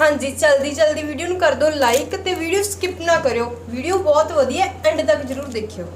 ਹਾਂਜੀ ਜਲਦੀ ਜਲਦੀ ਵੀਡੀਓ ਨੂੰ ਕਰ ਦਿਓ ਲਾਈਕ ਤੇ ਵੀਡੀਓ ਸਕਿਪ ਨਾ ਕਰਿਓ। ਵੀਡੀਓ ਬਹੁਤ ਵਧੀਆ ਐਂਡ ਤੱਕ ਜਰੂਰ ਦੇਖਿਓ।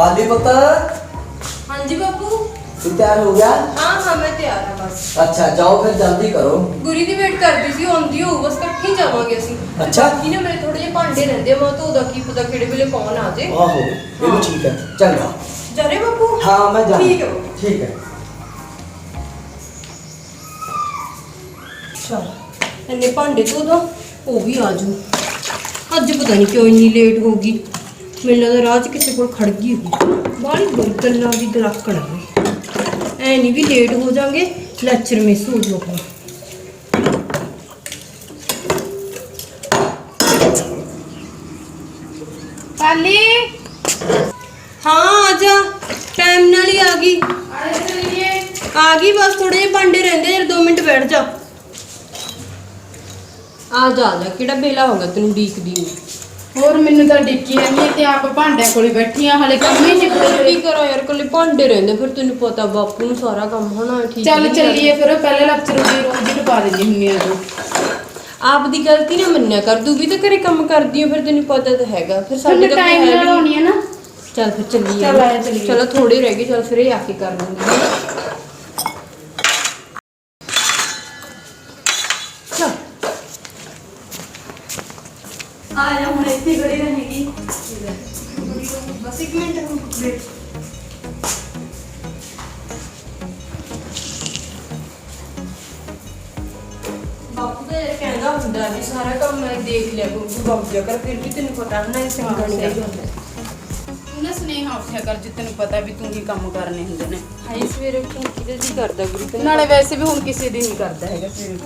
ਪਾਲੀ ਪੁੱਤ। ਹਾਂਜੀ ਬਾਪੂ। ਤੂੰ ਤਿਆਰ ਹੋ ਗਿਆ? ਹਾਂ ਹਾਂ ਮੈਂ ਤਿਆਰ ਹਾਂ ਬਸ। ਅੱਛਾ ਜਾਓ ਫਿਰ ਜਲਦੀ ਕਰੋ। ਗੁਰੀ ਦੀ ਵੇਟ ਕਰਦੀ ਸੀ ਆਉਂਦੀ ਹੋਊ ਬਸ ਇਕੱਠੇ ਹੀ ਜਾਵਾਂਗੇ ਅਸੀਂ। ਤੇ ਅੱਛਾ। ਬਾਕੀ ਨਾ ਮੇਰੇ ਥੋੜੇ ਜਿਹੇ ਭਾਂਡੇ ਰਹਿੰਦੇ ਆ ਮੈਂ ਤਾਂ ਉਹਦਾ ਕੀ ਪਤਾ ਕਿਹੜੇ ਵੇਲੇ ਕੌਣ ਆ ਜੇ। ਆਹੋ ਇਹ ਵੀ ਠੀਕ ਹੈ। ਚੰਗਾ। ਜਰੇ ਬਾਪੂ? ਹਾਂ ਮੈਂ ਜਾ ਠੀਕ ਹੈ ਬਾਪੂ। ਠੀਕ ਹੈ। ਚਲ ਇੰਨੇ ਭਾਂਡੇ ਤੋਂ ਦਾ ਉਹ ਵੀ ਆ ਜੂ ਅੱਜ ਪਤਾ ਨਹੀਂ ਕਿਉਂ ਇੰਨੀ ਲੇਟ ਹੋ ਗਈ। ਮੈਨੂੰ ਲੱਗਦਾ ਰਾਹ 'ਚ ਕਿਸੇ ਕੋਲ ਖੜ ਗਈ ਹੋਈ। ਬਾਹਲੀ ਗੱਲਾਂ ਦੀ ਗਲਾਕੜ ਹੈ ਐ ਨਹੀਂ ਵੀ ਲੇਟ ਹੋ ਜਾਾਂਗੇ ਲੈਕਚਰ ਮਿਸ ਹੋ ਜੂ ਆਪਣਾ ਪਾਲੀ। ਹਾਂ ਆ ਜਾ। ਟਾਈਮ ਨਾਲ ਹੀ ਆ ਗਈ। ਆ ਗਈ ਬਸ ਥੋੜੇ ਜਿਹੇ ਭਾਂਡੇ ਰਹਿੰਦੇ ਯਾਰ 2 ਮਿੰਟ ਬੈਠ ਜਾ। ਆ ਜਾ ਆ ਜਾ। ਕਿਹੜਾ ਬੇਲਾ ਹੋਗਾ ਤੈਨੂੰ ਡੀਕਦੀ ਨੂੰ? ਹੋਰ ਮੈਨੂੰ ਤਾਂ ਡਿੱਕੀ ਹੈ ਤੇ ਆਪ ਭਾਂਡਿਆਂ ਕੋਲੇ ਬੈਠੀਆਂ ਹਲੇ ਕੰਮ ਹੀ ਨਹੀਂ ਕੀ ਕਰਾਂ ਯਾਰ ਕੱਲੇ ਭਾਂਡੇ ਰਹਿੰਦੇ ਫਿਰ ਤੈਨੂੰ ਪਤਾ ਬਾਪੂ ਨੂੰ ਸਾਰਾ ਕੰਮ ਹੋਣਾ ਠੀਕ ਚੱਲ ਨਹੀਂ ਚੱਲੀਏ ਫਿਰ ਪਹਿਲੇ ਲੈਕਚਰ ਦੀ ਰੋਜ਼ ਹੀ ਟਪਾ ਦਿੰਦੀ ਹੁੰਦੀ ਆ ਤੂੰ। ਆਪ ਦੀ ਗਲਤੀ ਨਾ ਮੰਨਿਆ ਕਰ ਵੀ ਤਾਂ ਘਰੇ ਕੰਮ ਕਰਦੀ ਹੋ ਫਿਰ ਤੈਨੂੰ ਪਤਾ ਤਾਂ ਹੈਗਾ। ਫਿਰ ਸਾਡੇ ਤਾਂ ਟਾਈਮ ਨਾਲ ਹੋਣੀ ਹੈ ਨਾ। ਚੱਲ ਫਿਰ ਚੱਲੀਏ। ਚੱਲ ਆਇਆ ਚੱਲੀਏ। ਚਲੋ ਥੋੜੇ ਰਹਿ ਗਏ ਚੱਲ ਫਿਰ ਇਹ ਆ ਕੇ ਕਰ ਲੂੰਗੀ ਆ ਜਾ ਹੁਣ ਇੱਥੇ ਖੜੀ ਰਹੇਗੀ। ਬਸ ਇੱਕ ਮਿੰਟ ਵੇਟ ਬਾਪੂ ਤਾਂ ਇਹ ਕਹਿੰਦਾ ਹੁੰਦਾ ਵੀ ਸਾਰਾ ਕੰਮ ਮੈਂ ਦੇਖ ਲਿਆ ਕਰੂੰ ਬਾਪੂ ਜਾ ਕਰ ਫਿਰ ਵੀ ਤੈਨੂੰ ਪਤਾ ਨਾ ਇਹ ਨਹੀਂ ਸਹੀ ਤੂੰ ਨਾ ਸੁਨੇਹਾ ਉੱਠਿਆ ਕਰ ਜੇ ਤੈਨੂੰ ਪਤਾ ਵੀ ਤੂੰ ਹੀ ਕੰਮ ਕਰਨੇ ਹੁੰਦੇ ਨੇ। ਹਾਈ ਸਵੇਰੇ ਉੱਠਣ ਕਿਤੇ ਜੀ ਕਰਦਾ ਗੁਰੂ ਤੇ ਨਾਲੇ ਵੈਸੇ ਵੀ ਹੁਣ ਕਿਸੇ ਦੀ ਨਹੀਂ ਕਰਦਾ ਹੈਗਾ ਸਵੇਰੇ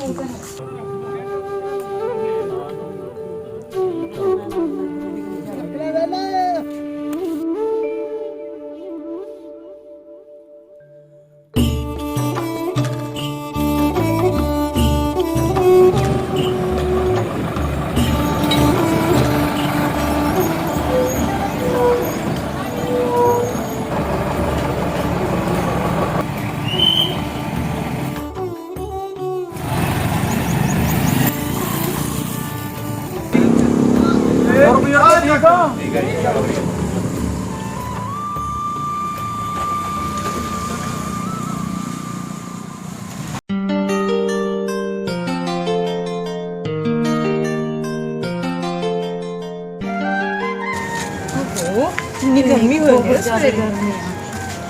ਗਰਮੀ ਹੋ। ਗਈ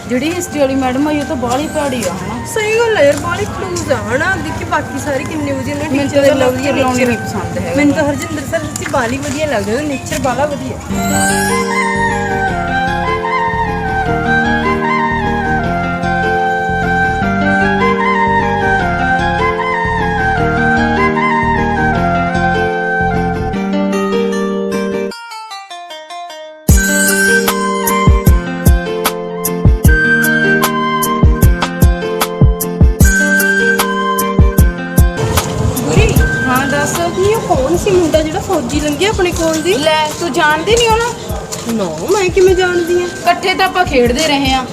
ਜਿਹੜੀ ਹਿਸਟਰੀ ਵਾਲੀ ਮੈਡਮ ਆਈ ਉਹ ਤਾਂ ਬਾਹਲੀ ਭੈੜੀ ਆ ਹਨਾ? ਸਹੀ ਗੱਲ ਹੈ ਯਾਰ ਬਾਲੀ ਹਨਾ ਦੇਖੀ ਬਾਕੀ ਸਾਰੇ ਕਿੰਨੇ ਵਧੀਆ ਨੇ ਮੈਨੂੰ ਟੀਚਰ ਤਾਂ ਲਾਉਣੀ ਨੇਚਰ ਨਹੀਂ ਪਸੰਦ ਹੈਗਾ ਮੈਨੂੰ ਤਾਂ ਹਰਜਿੰਦਰ ਸਰ ਸੱਚੀ ਬਾਲੀ ਵਧੀਆ ਲੱਗਦੇ ਨੇ ਨੇਚਰ ਬਾਲਾ ਵਧੀਆ। ਕੋਲ ਦੀ? ਲੈ ਤੂੰ ਜਾਣਦੀ ਨਹੀਂ ਉਹਨੂੰ ਨਾ? ਮੈਂ ਕਿਵੇਂ ਜਾਣਦੀ ਆ? ਇਕੱਠੇ ਤਾਂ ਆਪਾਂ ਖੇਡਦੇ ਰਹੇ ਆ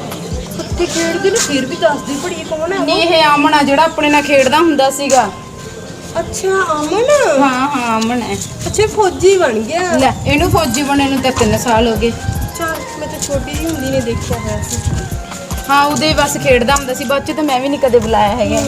ਉੱਥੇ ਖੇਡਦੇ ਨੇ ਫਿਰ ਵੀ ਦੱਸਦੀ ਭੜੀ ਕੌਣ ਉਹ? ਨਹੀਂ ਇਹ ਆਮਣ ਆ ਜਿਹੜਾ ਆਪਣੇ ਨਾਲ ਖੇਡਦਾ ਹੁੰਦਾ ਸੀਗਾ। ਅੱਛਾ ਅਮਨ? ਹਾਂ ਹਾਂ ਆਮਣ ਹੈ। ਅੱਛਾ ਫੌਜੀ ਬਣ ਗਿਆ। ਲੈ ਇਹਨੂੰ ਫੌਜੀ ਬਣੇ ਨੂੰ ਤਾਂ 3 ਸਾਲ ਹੋ ਗਏ। ਅੱਛਾ ਮੈਂ ਤਾਂ ਛੋਟੀ ਜਿਹੀ ਹੁੰਦੀ ਨੇ ਦੇਖਿਆ ਹੋਇਆ ਸੀ। ਹਾਂ ਉਹਦੇ ਬਸ ਖੇਡਦਾ ਹੁੰਦਾ ਸੀ ਬਾਅਦ ਚ ਤਾਂ ਮੈਂ ਵੀ ਨਹੀਂ ਕਦੇ ਬੁਲਾਇਆ ਹੈਗਾ।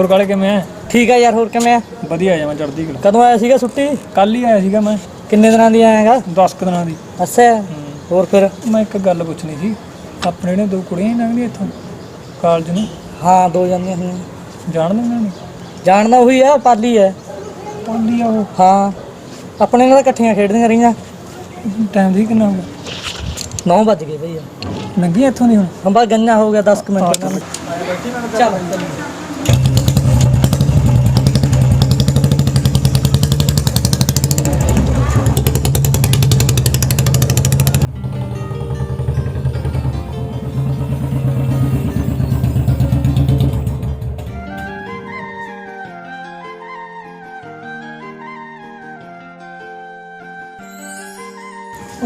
ਹੋਰ ਕਾਲੇ ਕਿਵੇਂ ਆ ਠੀਕ ਹੈ ਯਾਰ ਹੋਰ ਕਿਵੇਂ ਆ? ਵਧੀਆ ਆ ਮੈਂ ਚੜਦੀ ਕਲਾ। ਕਦੋਂ ਆਇਆ ਸੀਗਾ ਛੁੱਟੀ? ਕੱਲ ਹੀ ਆਇਆ ਸੀਗਾ ਮੈਂ। ਕਿੰਨੇ ਦਿਨਾਂ ਦੀ ਆਏਗਾ? 10 ਕੁ ਦਿਨਾਂ ਦੀ। ਅੱਛਾ ਹੋਰ ਫਿਰ? ਮੈਂ ਇੱਕ ਗੱਲ ਪੁੱਛਣੀ ਸੀ। ਆਪਣੇ ਨੇ ਦੋ ਕੁੜੀਆਂ ਹੀ ਲੰਘਦੀਆਂ ਇੱਥੋਂ ਕਾਲਜ ਨੂੰ। ਹਾਂ ਦੋ ਜਾਂਦੀਆਂ ਹੁਣ ਜਾਣ ਦਿੰਦੇ ਨੇ ਜਾਣਦਾ ਉਹੀ ਆ ਪਾਲੀ ਹੈ ਪਾਲੀ ਆ ਉਹ। ਹਾਂ। ਆਪਣੇ ਨਾਲ ਇਕੱਠੀਆਂ ਖੇਡਦੀਆਂ ਰਹੀਆਂ। ਟਾਈਮ ਦੀ ਕਿੰਨਾ ਹੋ ਗਿਆ? 9 ਵੱਜ ਗਏ ਭਈਆ ਲੰਘੀ ਇੱਥੋਂ ਦੀ ਹੁਣ? ਹੰਬਾ ਗੰਨਾ ਹੋ ਗਿਆ 10 ਕੁ ਮਿੰਟ ਚੱਲ।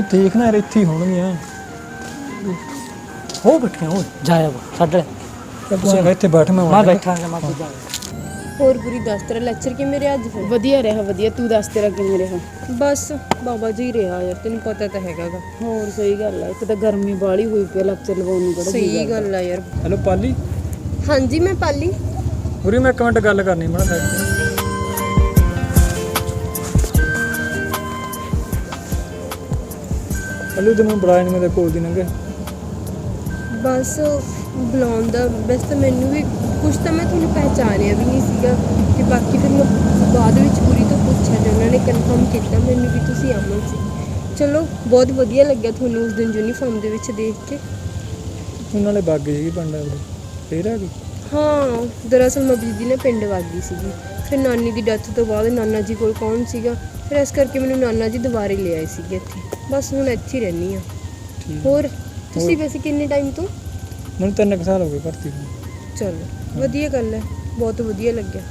ਉਹ ਦੇਖਣਾ ਯਾਰ ਇੱਥੇ ਹੀ ਹੋਣਗੀਆਂ। ਹੋ ਬੈਠੀਆਂ ਹੋ ਜਾਇਆ ਛੱਡ ਲੈ। ਚੱਲ ਤੂੰ ਆ ਇੱਥੇ ਬੈਠ ਮੈਂ ਮੈਂ। ਬੈਠਾਂਗਾ ਮੈਂ ਕੋਈ ਹੋਰ ਗੁਰੀ ਦੱਸ ਤੇਰਾ ਲੈਕਚਰ ਕਿਵੇਂ ਰਿਹਾ ਅੱਜ ਫਿਰ? ਵਧੀਆ ਰਿਹਾ ਵਧੀਆ। ਤੂੰ ਦੱਸ ਤੇਰਾ ਕਿਵੇਂ ਰਿਹਾ? ਬਸ ਬਾਬਾ ਜੀ ਰਿਹਾ ਯਾਰ ਤੈਨੂੰ ਪਤਾ ਤਾਂ ਹੈਗਾਗਾ ਹੋਰ ਸਹੀ ਗੱਲ ਆ ਇੱਕ ਤਾਂ ਗਰਮੀ ਬਾਹਲੀ ਹੋਈ ਪਈ ਲੈਕਚਰ ਲਵਾਉਣ ਨੂੰ ਕਿਹੜਾ ਸਹੀ ਗੱਲ ਆ ਯਾਰ। ਹੈਲੋ ਪਾਲੀ? ਹਾਂਜੀ ਮੈਂ ਪਾਲੀ। ਉਰੀ ਮੈਂ ਇੱਕ ਮਿੰਟ ਗੱਲ ਕਰਨੀ ਮੜਾ ਸਾਈਡ ਤੇ ਹਲੋ ਤੈਨੂੰ ਬੁਲਾਇਆ ਨਹੀਂ ਮੈਂ ਕੋਲ ਦੀ ਨੰਗੇ। ਬਸ ਬੁਲਾਉਣ ਦਾ ਤਾਂ ਮੈਨੂੰ ਵੀ ਕੁਝ ਤਾਂ ਮੈਂ ਤੁਹਾਨੂੰ ਪਹਿਚਾਣਿਆ ਵੀ ਨਹੀਂ ਸੀਗਾ ਤੇ ਬਾਕੀ ਫਿਰ ਮੈਂ ਬਾਅਦ ਵਿੱਚ ਗੁਰੀ ਤੋਂ ਪੁੱਛਿਆ ਤੇ ਉਹਨਾਂ ਨੇ ਕਨਫਰਮ ਕੀਤਾ ਮੈਨੂੰ ਵੀ ਤੁਸੀਂ ਅਮਨ ਸੀ। ਚਲੋ ਬਹੁਤ ਵਧੀਆ ਲੱਗਿਆ ਤੁਹਾਨੂੰ ਉਸ ਦਿਨ ਯੂਨੀਫਾਰਮ ਦੇ ਵਿੱਚ ਦੇਖ ਕੇ। ਤੂੰ ਨਾਲੇ ਬਾਗੀ ਸੀਗੀ ਪੰਡਾ ਉਰੇ ਫੇਰ ਆ ਗਈ? ਹਾਂ ਦਰਅਸਲ ਮੈਂ ਬੀਜੀ ਨੇ ਪਿੰਡ ਵਾਗੀ ਸੀਗੀ। ਫਿਰ ਨਾਨੀ ਦੀ ਡੈਥ ਤੋਂ ਬਾਅਦ ਨਾਨਾ ਜੀ ਕੋਲ ਕੌਣ ਸੀਗਾ? ਫਿਰ ਇਸ ਕਰਕੇ ਮੈਨੂੰ ਨਾਨਾ ਜੀ ਦੁਬਾਰੇ ਲੈ ਆਏ ਸੀਗੇ ਇੱਥੇ। ਬਸ ਹੁਣ ਇੱਥੇ ਹੀ ਰਹਿੰਦੀ ਆ ਠੀਕ ਹੋਰ ਤੁਸੀਂ ਵੈਸੇ ਕਿੰਨੇ ਟਾਈਮ ਤੋਂ? ਮੈਨੂੰ ਤਿੰਨ ਕੁ ਸਾਲ ਹੋ ਗਏ ਭਰਤੀ ਨੂੰ। ਚਲੋ ਵਧੀਆ ਗੱਲ ਹੈ ਬਹੁਤ ਵਧੀਆ ਲੱਗਿਆ।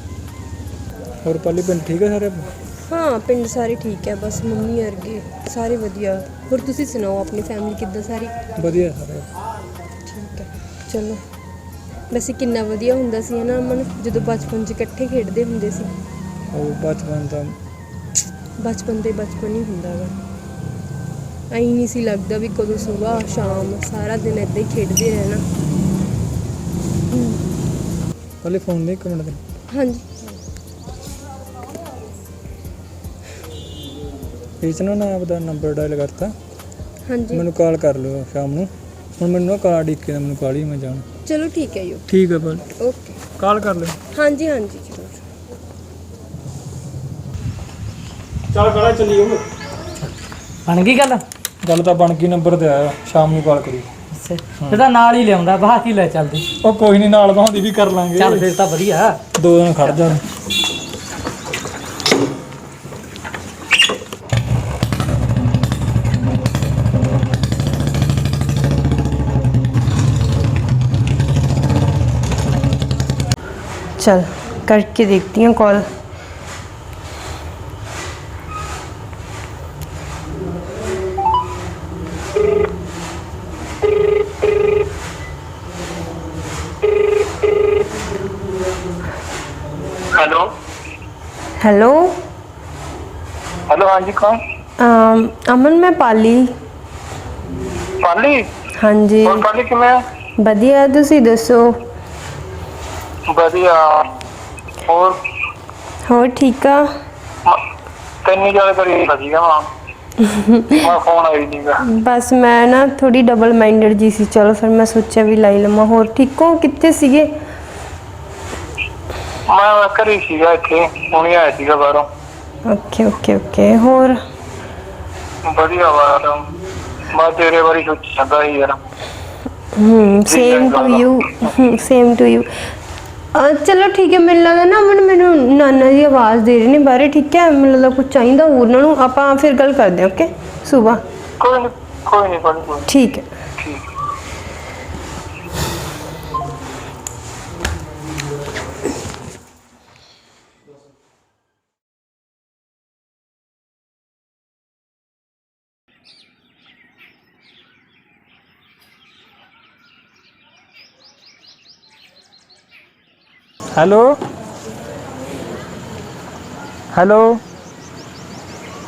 ਹੋਰ ਪਾਲੀ ਪਿੰਡ ਠੀਕ ਆ ਸਾਰੇ? ਹਾਂ ਪਿੰਡ ਸਾਰੇ ਠੀਕ ਹੈ ਬਸ ਮੰਮੀ ਵਰਗੇ ਸਾਰੇ ਵਧੀਆ। ਹੋਰ ਤੁਸੀਂ ਸੁਣਾਓ ਆਪਣੀ ਫੈਮਿਲੀ ਕਿੱਦਾਂ ਸਾਰੀ? ਵਧੀਆ ਸਾਰੇ। ਠੀਕ ਹੈ ਚਲੋ। ਵੈਸੇ ਕਿੰਨਾ ਵਧੀਆ ਹੁੰਦਾ ਸੀ ਹਨਾ ਅਮਨ ਜਦੋਂ ਬਚਪਨ 'ਚ ਇਕੱਠੇ ਖੇਡਦੇ ਹੁੰਦੇ ਸੀ। ਉਹ ਬਚਪਨ ਦਾ ਬਚਪਨ ਦੇ ਬਚਪਨ ਹੀ ਹੁੰਦਾ ਵਾ। ਐਂ ਨਹੀਂ ਸੀ ਲੱਗਦਾ ਵੀ ਕਦੋਂ ਸਵੇਰ ਸ਼ਾਮ ਸਾਰਾ ਦਿਨ ਏਦਾਂ ਹੀ ਖੇਡਦੇ ਰਹਿਣਾ। ਪਹਿਲੇ ਫੋਨ ਦੇ ਇੱਕ ਮਿੰਟ ਦੇ। ਹਾਂਜੀ। ਇਸ ਨੂੰ ਨਾ ਆਪਦਾ ਨੰਬਰ ਡਾਇਲ ਕਰਤਾ। ਹਾਂਜੀ। ਮੈਨੂੰ ਕਾਲ ਕਰ ਲਿਓ ਸ਼ਾਮ ਨੂੰ। ਹੁਣ ਮੈਨੂੰ ਨਾ ਕਾਲ ਡਿੱਕੇ ਦਾ ਮੈਨੂੰ ਕਾਲੀ ਮੈਂ ਜਾਣਾ। ਚਲੋ ਠੀਕ ਹੈ ਯੋ ਠੀਕ ਹੈ ਬਲ ਓਕੇ। ਕਾਲ ਕਰ ਲਿਓ। ਹਾਂਜੀ ਹਾਂਜੀ ਜ਼ਰੂਰ। ਚੱਲ ਕਾਲਾ ਚੱਲੀਏ ਬਣ ਗਈ ਗੱਲ? ਗੱਲ ਤਾਂ ਬਣ ਗਈ ਨੰਬਰ ਤੇ ਆਇਆ ਸ਼ਾਮ ਨੂੰ ਕਾਲ ਕਰੀ ਅੱਛਾ ਇਹ ਤਾਂ ਨਾਲ ਹੀ ਲਿਆਉਂਦਾ ਬਾਹਰ ਕੀ ਲੈ ਚੱਲਦੀ ਉਹ ਕੋਈ ਨਹੀਂ ਨਾਲ ਬਾਉਂਦੀ ਵੀ ਕਰ ਲਾਂਗੇ ਚੱਲ ਫਿਰ ਤਾਂ ਵਧੀਆ ਦੋ ਦਿਨ ਖੜ ਜਾ चल करके देखती हूँ कॉल ਹੈਲੋ। ਹੈਲੋ ਹਾਂਜੀ ਕੌਣ? ਅਮ, ਅਮਨ ਮੈਂ ਪਾਲੀ। ਪਾਲੀ? ਹਾਂਜੀ। ਹੋਰ ਪਾਲੀ ਕਿਵੇਂ ਆ? ਵਧੀਆ ਤੁਸੀਂ ਦੱਸੋ? ਵਧੀਆ। ਹੋਰ? ਹੋਰ ਠੀਕ ਆ? ਤੈਨੂੰ ਯਾਦ ਕਰੀ ਲੱਗੀਗਾ ਮਾਂ। ਮੈਂ ਫੋਨ ਆਈ ਨਹੀਂਗਾ ਬਸ ਮੈਂ ਨਾ ਥੋੜੀ ਡਬਲ ਮਾਈਂਡਡ ਜੀ ਸੀ। ਚਲੋ ਫਿਰ ਮੈਂ ਸੋਚਿਆ ਵੀ ਲਾਈ ਲਵਾਂ। ਹੋਰ ਠੀਕ ਹੋ? ਕਿੱਥੇ ਸੀਗੇ? ਮੈਂ ਘਰੀ ਸੀਗਾ ਇੱਥੇ ਹੁਣੇ ਆਇਆ ਸੀਗਾ ਬਾਹਰੋਂ। ਓਕੇ ਓਕੇ ਓਕੇ ਹੋਰ? ਵਧੀਆ ਬਾਹਰ ਮੈਂ ਤੇਰੇ ਬਾਰੇ ਸੋਚੀ ਜਾਂਦਾ ਸੀ ਯਾਰ। ਹਮ same to you same to you ਚਲੋ ਠੀਕ ਹੈ ਮੈਨੂੰ ਲੱਗਦਾ ਨਾ ਅਮਨ ਮੈਨੂੰ ਨਾਨਾ ਜੀ ਆਵਾਜ਼ ਦੇ ਰਹੇ ਨੇ ਬਾਹਰੇ ਠੀਕ ਹੈ? ਮੈਨੂੰ ਲੱਗਦਾ ਕੁਝ ਚਾਹੀਦਾ ਹੋਰ ਉਹਨਾਂ ਨੂੰ ਆਪਾਂ ਫਿਰ ਗੱਲ ਕਰਦੇ ਹਾਂ ਓਕੇ? ਸਵੇਰ ਕੋਈ ਨਹੀਂ ਕੋਈ ਨਹੀਂ ਕੋਈ ਨੀ। ਠੀਕ ਹੈ। ਠੀਕ। ਹੈਲੋ। ਹੈਲੋ।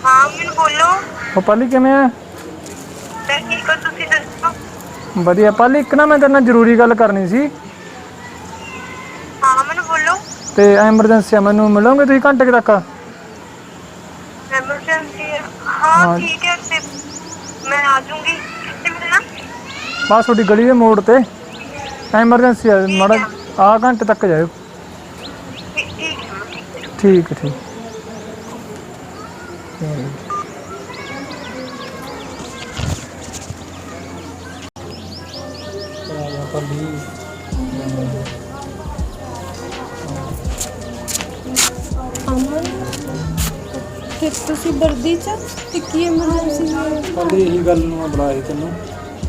ਹਾਂ ਮੈਨੂੰ ਬੋਲੋ। ਉਹ ਪਾਲੀ ਕਿਵੇਂ ਆ? ਮੈਂ ਠੀਕ ਹਾਂ ਤੁਸੀਂ ਦੱਸੋ? ਵਧੀਆ। ਪਾਲੀ ਇੱਕ ਨਾ ਮੈਂ ਤੇਰੇ ਨਾਲ ਜ਼ਰੂਰੀ ਗੱਲ ਕਰਨੀ ਸੀ। ਹਾਂ ਮੈਨੂੰ ਬੋਲੋ। ਤੇ ਐਮਰਜੈਂਸੀ ਆ ਮੈਨੂੰ ਮਿਲੋਗੇ ਤੁਸੀਂ ਘੰਟੇ ਕੁ ਤੱਕ? ਐਮਰਜੈਂਸੀ ਹੈ ਹਾਂ। ਠੀਕ ਹੈ ਤੇ ਮੈਂ ਆ ਜਾਊਂਗੀ। ਕਿੱਥੇ ਮਿਲਣਾ? ਬਸ ਤੁਹਾਡੀ ਗਲੀ ਦੇ ਮੋੜ ਤੇ। ਐਮਰਜੈਂਸੀ ਆ ਮਾੜਾ ਆ ਘੰਟੇ ਤੱਕ ਜਾਇਓ। ਠੀਕ ਠੀਕ। ਅਮਨ ਤੁਸੀਂ ਵਰਦੀ ਚ ਤੇ ਕੀ ਐਮਰਜੈਂਸੀ ਕੱਲ੍ਹ ਇਹੀ ਗੱਲ ਨੂੰ ਮੈਂ ਬੁਲਾਇਆ ਸੀ ਤੈਨੂੰ।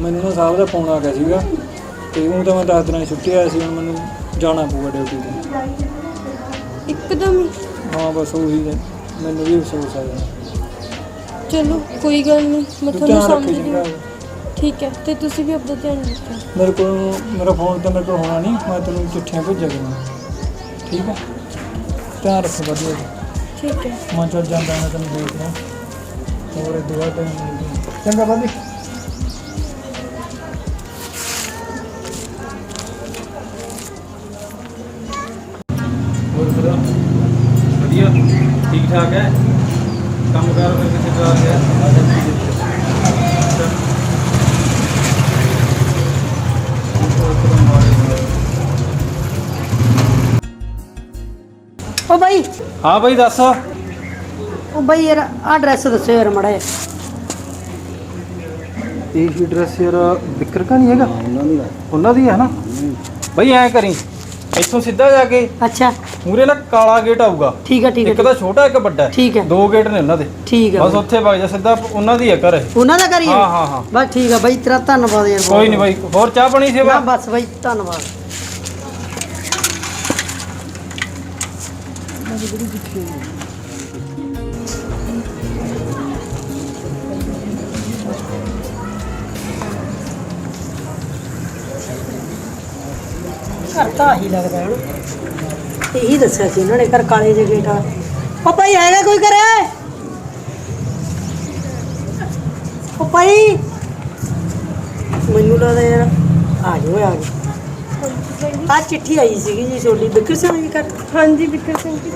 ਮੈਨੂੰ ਨਾ ਸਾਹਿਬ ਦਾ ਫੋਨ ਆ ਗਿਆ ਸੀਗਾ। ਤੇ ਉਹ ਤਾਂ ਮੈਂ ਦਸ ਦਿਨਾਂ ਦੀ ਛੁੱਟੀ ਆਇਆ ਸੀ ਹੁਣ ਮੈਨੂੰ ਜਾਣਾ ਪਊਗਾ ਡਿਊਟੀ ਤੇ। ਇੱਕਦਮ ਹੀ ਹਾਂ ਬਸ ਉਹੀ ਹੈ। ਮੈਨੂੰ ਵੀ ਅਫਸੋਸ ਆਇਆ ਚਲੋ ਕੋਈ ਗੱਲ ਨਹੀਂ। ਮੈਂ ਤੂੰ ਤੁਹਾਨੂੰ ਧਿਆਨ ਰੱਖੀ ਸਮਝਦੀ ਚੰਗਾ। ਹਾਂ। ਠੀਕ ਹੈ ਤੇ ਤੁਸੀਂ ਵੀ ਆਪਣਾ ਧਿਆਨ ਰੱਖਿਓ। ਮੇਰੇ ਕੋਲ ਮੇਰਾ ਫੋਨ ਤਾਂ ਮੇਰੇ ਕੋਲ ਹੋਣਾ ਨਹੀਂ। ਮੈਂ ਤੈਨੂੰ ਚਿੱਠੀਆਂ ਕਰਾਂ ਠੀਕ ਹੈ? ਧਿਆਨ ਰੱਖੋ ਵਧੀਆ ਜੀ। ਠੀਕ ਹੈ। ਮੈਂ ਚੱਲ ਜਾਂਦਾ ਮੈਂ ਤੈਨੂੰ ਦੇਖਦਾ। ਹੋਰ ਇਹ ਦੁਆ ਟਾਈਮ ਚੰਗਾ ਬਾਬੀ ਠੀਕ ਠਾਕ ਹੈ? ਕੰਮ ਕਾਰ ਫਿਰ ਕਿੱਥੇ ਚੱਲ ਰਿਹਾ ਓ ਬਾਈ। ਹਾਂ ਬਾਈ ਦੱਸ। ਓ ਬਾਈ ਯਾਰ ਆ ਐਡਰੈਸ ਦੱਸੋ ਯਾਰ ਮੜਾ ਇਹ ਹੀ ਡਰੈਸ ਯਾਰ ਵਿਕਰ ਕਾ ਨਹੀਂ ਹੈਗਾ? ਉਹਨਾਂ ਦੀ ਉਹਨਾਂ ਦੀ ਹੈ ਨਾ? ਬਾਈ ਐ ਕਰੀ ਇੱਥੋਂ ਸਿੱਧਾ ਜਾ ਕੇ ਅੱਛਾ। ਮੂਰੇ ਨਾ ਕਾਲਾ ਗੇਟ ਆਊਗਾ। ਠੀਕ ਹੈ ਠੀਕ ਇੱਕ ਹੈ ਤਾਂ ਛੋਟਾ ਇੱਕ ਵੱਡਾ। ਠੀਕ ਹੈ। ਦੋ ਗੇਟ ਨੇ ਉਹਨਾਂ ਦੇ। ਠੀਕ ਹੈ ਬਸ। ਉੱਥੇ ਵਗ ਜਾ ਸਿੱਧਾ ਉਹਨਾਂ ਦੀ ਹੈ ਘਰ ਇਹ। ਉਹਨਾਂ ਦਾ ਕਰੀਏ ਹਾਂ, ਹਾਂ, ਹਾਂ। ਬਸ ਠੀਕ ਹੈ ਬਾਈ ਤੇਰਾ ਧੰਨਵਾਦ ਯਾਰ ਕੋਈ ਨਹੀਂ ਬਾਈ ਹੋਰ ਚਾਹ ਪਾਣੀ ਨਾ ਸੇਵਾ ਬਸ ਬਾਈ ਧੰਨਵਾਦ। ਘਰ ਤਾਂ ਹੀ ਲੱਗਦਾ ਹੈ ਨਾ। ਇਹੀ ਦੱਸਿਆ ਸੀ ਉਹਨਾਂ ਨੇ ਘਰ ਕਾਲੇ ਜਿਹੇ ਗੇਟ ਵਾਲਾ ਪਾਪਾ ਹੀ ਹੈਗਾ ਕੋਈ ਕਰੇ ਪਾਪਾ ਹੀ ਮੈਨੂੰ ਲੱਗਦਾ ਯਾਰ ਆ ਜਾਓ ਆ ਜਾਓ। ਆ ਚਿੱਠੀ ਆਈ ਸੀਗੀ ਜੀ ਛੋਟੀ ਬਿਕਰ ਸਿੰਘ ਜੀ ਘਰ। ਹਾਂਜੀ ਵਿਕਰ ਸਿੰਘ ਜੀ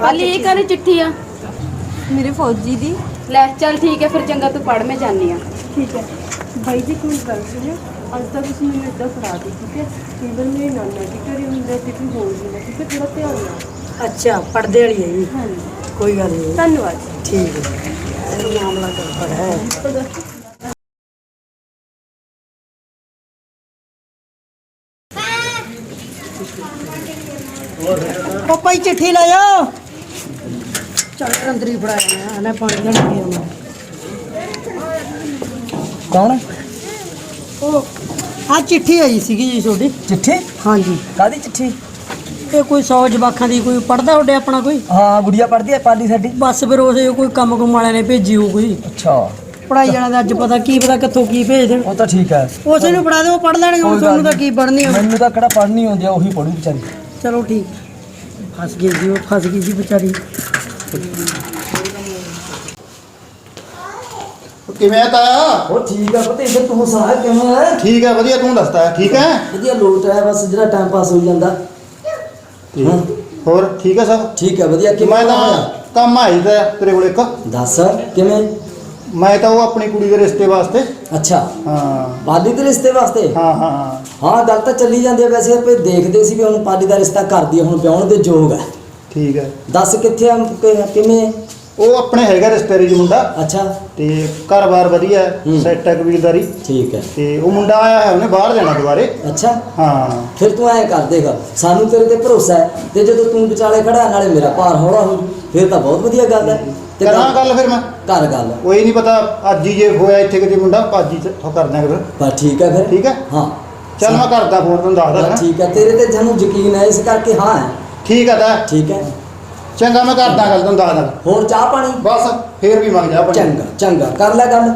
ਹਾਲੀ ਇਹ ਕਾਹਦੀ ਚਿੱਠੀ ਆ? ਮੇਰੇ ਫੌਜੀ ਦੀ। ਲੈ ਚੱਲ ਠੀਕ ਹੈ ਫਿਰ ਚੰਗਾ ਤੂੰ ਪੜ ਮੈਂ ਜਾਨੀ ਆ ਠੀਕ ਹੈ। ਬਾਈ ਜੀ ਕੋਈ ਗੱਲ ਸੁਣਿਓ ਅੱਜ ਤੱਕ ਤੁਸੀਂ ਮੈਨੂੰ ਇੱਦਾਂ ਫੜਾ ਦੇ ਠੀਕ ਹੈ? ਕੇਵਲ ਮੇਰੇ ਨਾਨਾ ਜੀ ਘਰੇ ਹੁੰਦਾ ਤੇ ਕੋਈ ਹੋਰ ਨਹੀਂ ਠੀਕ ਹੈ? ਥੋੜਾ ਧਿਆਨ ਨਾਲ। ਅੱਛਾ ਪਰਦੇ ਵਾਲੀ ਹੈ ਜੀ। ਹਾਂਜੀ। ਕੋਈ ਗੱਲ ਨਹੀਂ। ਧੰਨਵਾਦ। ਠੀਕ ਹੈ। ਇਹ ਮਾਮਲਾ ਗੜਬੜ ਹੈ। ਪਾਪਾ ਹੀ ਚਿੱਠੀ ਲੈ ਚੱਲ ਅੰਦਰ ਹੀ ਫੜਾਇਆ ਮੈਂ ਨਾ ਪਾਣੀ ਦਾ ਨਹੀਂ ਕੌਣ? ਉਹ ਆ ਚਿੱਠੀ ਆਈ ਸੀਗੀ ਜੀ ਛੋਟੀ ਚਿੱਠੀ? ਹਾਂਜੀ। ਕਾਦੀ ਚਿੱਠੀ? ਇਹ ਕੋਈ 100 ਜਵਾਕਾਂ ਦੀ ਕੋਈ ਪੜਦਾ ਉੱਡੇ ਆਪਣਾ ਕੋਈ? ਹਾਂ ਗੁੜੀਆ ਪੜਦੀ ਹੈ ਪਾਲੀ ਸਾਡੀ। ਬਸ ਫਿਰ ਉਸੇ ਕੋਈ ਕੰਮ ਕੁਮ ਵਾਲਿਆਂ ਨੇ ਭੇਜੀ ਹੋ ਕੋਈ। ਅੱਛਾ। ਪੜਾਈ ਵਾਲਿਆਂ ਦਾ ਅੱਜ ਪਤਾ ਕੀ ਪਤਾ ਕਿੱਥੋਂ ਕੀ ਭੇਜ ਦੇਣ। ਉਹ ਤਾਂ ਠੀਕ ਹੈ। ਉਸੇ ਨੂੰ ਪੜਾ ਦੇ ਉਹ ਪੜ ਲੈਣਗੇ ਹੁਣ ਤੁਹਾਨੂੰ ਤਾਂ। ਕੀ ਪੜਨੀ ਆ ਮੈਨੂੰ ਤਾਂ ਕਿਹੜਾ ਪੜ੍ਹਨੀ ਆਉਂਦੀ ਆ ਉਹੀ ਪੜੂ ਵਿਚਾਰੀ। ਚਲੋ ਠੀਕ। ਫਸ ਗਈ ਜੀ ਉਹ ਫਸ ਗਈ ਜੀ ਵਿਚਾਰੀ। ਕਿਵੇਂ ਆ ਤਾਇਆ? ਉਹ ਠੀਕ ਆ ਪਤਾ ਇੱਧਰ ਤੂੰ ਸਾਹ ਕਿਵੇਂ ਹੈ ਠੀਕ ਹੈ ਵਧੀਆ ਤੂੰ ਦੱਸਦਾ ਠੀਕ ਹੈ ਵਧੀਆ ਲੋਟ ਹੈ ਬਸ ਜਿਹੜਾ ਟਾਈਮ ਪਾਸ ਹੋਈ ਜਾਂਦਾ। ਹਾਂ। ਹੋਰ ਠੀਕ ਹੈ ਸਭ? ਠੀਕ ਹੈ ਵਧੀਆ ਕਿਵੇਂ ਮੈਂ ਤਾਂ? ਕੰਮ ਆਈ ਤਾ ਤੇਰੇ ਕੋਲ ਇੱਕ। ਦੱਸ ਕਿਵੇਂ? ਮੈਂ ਤਾਂ ਉਹ ਆਪਣੀ ਕੁੜੀ ਦੇ ਰਿਸ਼ਤੇ ਵਾਸਤੇ। ਅੱਛਾ। ਹਾਂ। ਪਾਲੀ ਦੇ ਰਿਸ਼ਤੇ ਵਾਸਤੇ? ਹਾਂ ਹਾਂ। ਹਾਂ ਹਾਂ ਗੱਲ ਤਾਂ ਚੱਲੀ ਜਾਂਦੀ ਹੈ ਵੈਸੇ ਆਪਾਂ ਦੇਖਦੇ ਸੀ ਵੀ ਹੁਣ ਪਾਲੀ ਦਾ ਰਿਸ਼ਤਾ ਕਰਦੀ ਹੈ ਹੁਣ ਵਿਆਹਣ ਦੇ ਯੋਗ ਹੈ ਠੀਕ ਹੈ ਦੱਸ ਕਿੱਥੇ ਆ ਕਿ- ਕਿਵੇਂ? ਉਹ ਆਪਣੇ ਹੈਗਾ ਰਿਸ਼ਤੇਦਾਰੀ ਚ ਮੁੰਡਾ। ਅੱਛਾ। ਤੇ ਘਰ-ਬਾਰ ਵਧੀਆ ਹੂੰ। ਸੈੱਟ ਹੈ ਕਬੀਲਦਾਰੀ। ਠੀਕ ਹੈ। ਤੇ ਉਹ ਮੁੰਡਾ ਆਇਆ ਹੈ ਉਹਨੇ ਬਾਹਰ ਜਾਣਾ ਦੁਬਾਰੇ। ਅੱਛਾ। ਹਾਂ। ਫਿਰ ਤੂੰ ਐਂ ਕਰ ਦੇਗਾ ਸਾਨੂੰ ਤੇਰੇ ਤੇ ਭਰੋਸਾ ਹੈ ਤੇ ਜਦੋਂ ਤੂੰ ਵਿਚਾਲੇ ਖੜਾ ਨਾਲੇ ਮੇਰਾ ਭਾਰ ਹੌਲਾ ਹੋ ਫਿਰ ਤਾਂ ਬਹੁਤ ਵਧੀਆ ਗੱਲ ਹੈ। ਤੇ ਕਰਾਂ ਗੱਲ ਫਿਰ ਮੈਂ? ਕਰ ਗੱਲ। ਕੋਈ ਨਹੀਂ ਪਤਾ ਅੱਜ ਹੀ ਜੇ ਹੋਇਆ ਇੱਥੇ ਕਿਤੇ ਮੁੰਡਾ ਹੀ ਤੋਂ ਕਰ ਦਿਆਂਗੇ ਫਿਰ ਬਸ ਠੀਕ ਹੈ ਫਿਰ। ਠੀਕ ਹੈ? ਹਾਂ। ਚੱਲ ਮੈਂ ਕਰਦਾ ਫੋਨ ਤੈਨੂੰ ਦੱਸਦਾ ਬਸ ਠੀਕ ਹੈ ਤੇਰੇ ਤੇ ਸਾਨੂੰ ਯਕੀਨ ਹੈ ਇਸ ਕਰਕੇ ਹਾਂ ਹੈ। ਠੀਕ ਹੈ ਤਾਂ। ਠੀਕ ਹੈ। ਚੰਗਾ ਮੈਂ ਕਰਦਾ ਗੱਲ ਤੈਨੂੰ ਦੱਸਦਾ। ਹੋਰ ਚਾਹ ਪਾਣੀ? ਬਸ ਫੇਰ ਵੀ ਮੰਗ ਜਾ ਪਾਣੀ। ਚੰਗਾ ਚੰਗਾ ਕਰ ਲੈ ਗੱਲ।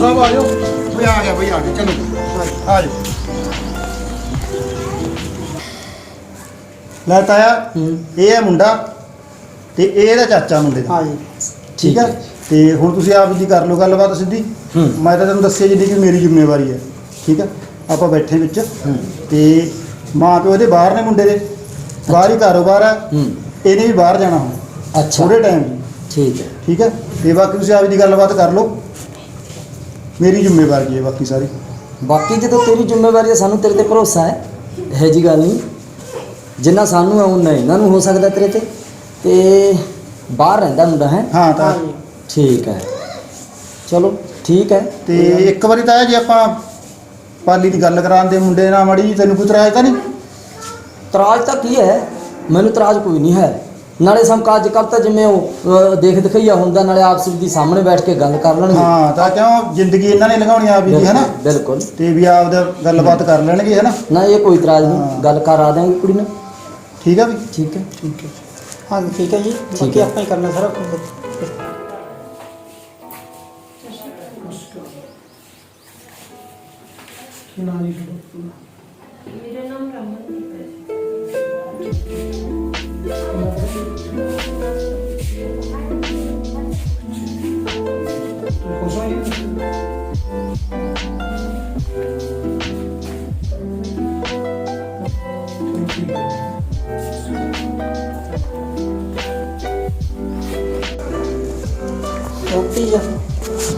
ਸਾਹਿਬ ਆ ਜਾਓ। ਆ ਗਿਆ ਬਈ ਆ ਗਿਆ ਚਲੋ। ਆ ਜਾਓ। ਲੈ ਤਾਇਆ ਇਹ ਹੈ ਮੁੰਡਾ ਤੇ ਇਹ ਇਹਦਾ ਚਾਚਾ ਮੁੰਡੇ ਦਾ। ਹਾਂ? ਜੀ ਠੀਕ ਹੈ। ਤੇ ਹੁਣ ਤੁਸੀਂ ਆਪ ਜੀ ਕਰ ਲਓ ਗੱਲਬਾਤ ਸਿੱਧੀ। ਮੈਂ ਤਾਂ ਤੁਹਾਨੂੰ ਦੱਸਿਆ ਜਿੱਦੀ ਕਿ ਮੇਰੀ ਜ਼ਿੰਮੇਵਾਰੀ ਹੈ। ਠੀਕ ਹੈ? ਆਪਾਂ ਬੈਠੇ ਵਿੱਚ। ਤੇ ਮਾਂ ਪਿਓ ਇਹਦੇ ਬਾਹਰ ਨੇ ਮੁੰਡੇ ਦੇ। ਬਾਹਰ ਹੀ ਕਾਰੋਬਾਰ ਹੈ। ਇਹਨੇ ਵੀ ਬਾਹਰ ਜਾਣਾ ਹੁਣ। ਅੱਛਾ। ਥੋੜੇ ਟਾਈਮ ਠੀਕ ਹੈ। ਠੀਕ ਹੈ? ਤੇ ਬਾਕੀ ਤੁਸੀਂ ਆਪ ਜੀ ਗੱਲਬਾਤ ਕਰ ਲਓ। ਮੇਰੀ ਜ਼ਿੰਮੇਵਾਰੀ ਹੈ ਬਾਕੀ ਸਾਰੀ। ਬਾਕੀ ਜਦੋਂ ਤੇਰੀ ਜ਼ਿੰਮੇਵਾਰੀ ਹੈ ਸਾਨੂੰ ਤੇਰੇ ਤੇ ਭਰੋਸਾ ਹੈ। ਇਹ ਜੀ ਗੱਲ ਨਹੀਂ। ਜਿੰਨਾ ਸਾਨੂੰ ਹੈ ਉਨਾ ਇਹਨਾਂ ਨੂੰ ਹੋ ਸਕਦਾ ਤੇਰੇ ਤੇ। ਤੇ ਬਾਹਰ ਰਹਿੰਦਾ ਮੁੰਡਾ ਹੈ? ਹਾਂ ਤਾਂ ਠੀਕ ਹੈ। ਚਲੋ ਠੀਕ ਹੈ। ਤੇ ਇੱਕ ਵਾਰੀ ਤਾਂ ਇਹ ਜੇ ਆਪਾਂ ਪਾਲੀ ਦੀ ਗੱਲ ਕਰਾਉਣ ਦੇ ਮੁੰਡੇ ਨਾਲ ਮੜੀ ਤੈਨੂੰ ਕੋਈ ਇਤਰਾਜ਼ ਤਾਂ ਨਹੀਂ? ਤਰਾਜ ਤਾਂ ਕੀ ਹੈ? ਮੈਨੂੰ ਤਰਾਜ ਕੋਈ ਨਹੀਂ ਹੈ। ਨਾਲੇ ਸਮਕਾਜ ਕੱਲ ਤਾਂ ਜਿਵੇਂ ਉਹ ਦੇਖ ਦਿਖਈਆ ਹੁੰਦਾ ਨਾਲੇ ਆਪਸ ਵਿੱਚ ਦੀ ਸਾਹਮਣੇ ਬੈਠ ਕੇ ਗੱਲ ਕਰ ਲੈਣਗੇ। ਹਾਂ ਤਾਂ ਕਿਉਂ? ਜ਼ਿੰਦਗੀ ਇਹਨਾਂ ਨੇ ਲੰਘਾਉਣੀ ਆਪ ਦੀ ਹੈ ਨਾ? ਬਿਲਕੁਲ ਤੇ ਵੀ ਆਪ ਦਾ ਗੱਲਬਾਤ ਕਰ ਲੈਣਗੇ ਹੈ ਨਾ? ਨਾ ਇਹ ਕੋਈ ਇਤਰਾਜ਼ ਹਾਂ। ਨਹੀਂ ਗੱਲ ਕਰ ਆ ਦੇਵਾਂਗੇ ਕੁੜੀ ਨੂੰ ਠੀਕ ਆ ਵੀ? ਠੀਕ ਹੈ। ਹਾਂ। ਠੀਕ ਹੈ ਜੀ। ਠੀਕ ਬਾਕੀ ਹੈ। ਆਪਾਂ ਹੀ ਕਰਨਾ ਸਾਰਾ ਕੁਝ। ਮੇਰਾ ਨਾਮ ਰਮਨਦੀਪ ਹੈ